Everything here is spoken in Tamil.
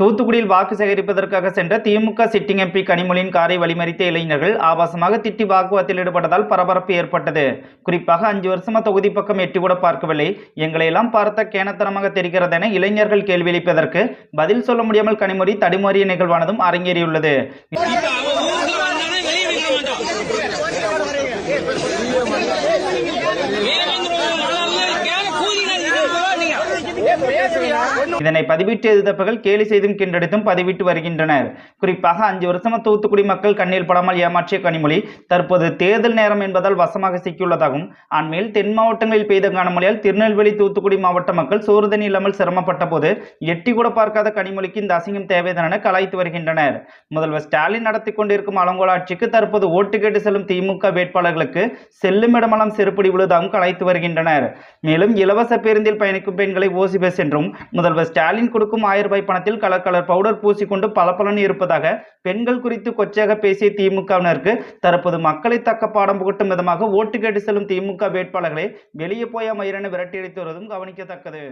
தூத்துக்குடியில் வாக்கு சேகரிப்பதற்காக சென்ற திமுக சிட்டிங் எம்பி கனிமொழியின் காரை வழிமறித்த இளைஞர்கள் ஆபாசமாக திட்டி வாக்குவாதத்தில் ஈடுபட்டதால் பரபரப்பு ஏற்பட்டது. குறிப்பாக அஞ்சு வருஷமா தொகுதி பக்கம் எட்டி கூட பார்க்கவில்லை. எங்களை எல்லாம் பார்த்த கேனத்தனமாக தெரிகிறது என இளைஞர்கள் கேள்வி எழுப்பதற்கு பதில் சொல்ல முடியாமல் கனிமொழி தடுமாறிய நிகழ்வானதும் அரங்கேறியுள்ளது. இதனை பதிவிட்டு எதிர்த்தவர்கள் கேலி செய்தும் கிண்டடித்தும் பதிவிட்டு வருகின்றனர். குறிப்பாக அஞ்சு வருஷமா தூத்துக்குடி மக்கள் கண்ணில் படாமல் ஏமாற்றிய கனிமொழி தற்போது தேர்தல் நேரம் என்பதால் வசமாக சிக்கியுள்ளதாகவும் அண்மையில் தென் மாவட்டங்களில் பெய்த கனமழையால் திருநெல்வேலி தூத்துக்குடி மாவட்ட மக்கள் சோறுதண்ணி இல்லாமல் சிரமப்பட்ட போது எட்டி கூட பார்க்காத கனிமொழிக்கு இந்த அசிங்கம் தேவைதான கலாய்த்து வருகின்றனர். முதல்வர் ஸ்டாலின் நடத்தி கொண்டிருக்கும் அலங்கோல ஆட்சிக்கு தற்போது ஓட்டு கேட்டு செல்லும் திமுக வேட்பாளர்களுக்கு செல்லும் இடமெல்லாம் செருப்படி விழுதாகவும் கலாய்த்து வருகின்றனர். மேலும் இலவச பேருந்தில் பயணிக்கும் பெண்களை ஓசி பஸ் என்றும் முதல்வர் ஸ்டாலின் கொடுக்கும் ஆயிரம் ரூபாய் பணத்தில் கலர் கலர் பவுடர் பூசிக்கொண்டு பளபளன்னு இருப்பதாக பெண்கள் குறித்து கொச்சையாக பேசிய திமுகவினருக்கு தற்போது மக்களை தக்க பாடம் புகட்டும் விதமாக ஓட்டு கேட்டு செல்லும் திமுக வேட்பாளர்களை வெளியே போய மயிரென விரட்டியடித்து வருவதும் கவனிக்கத்தக்கது.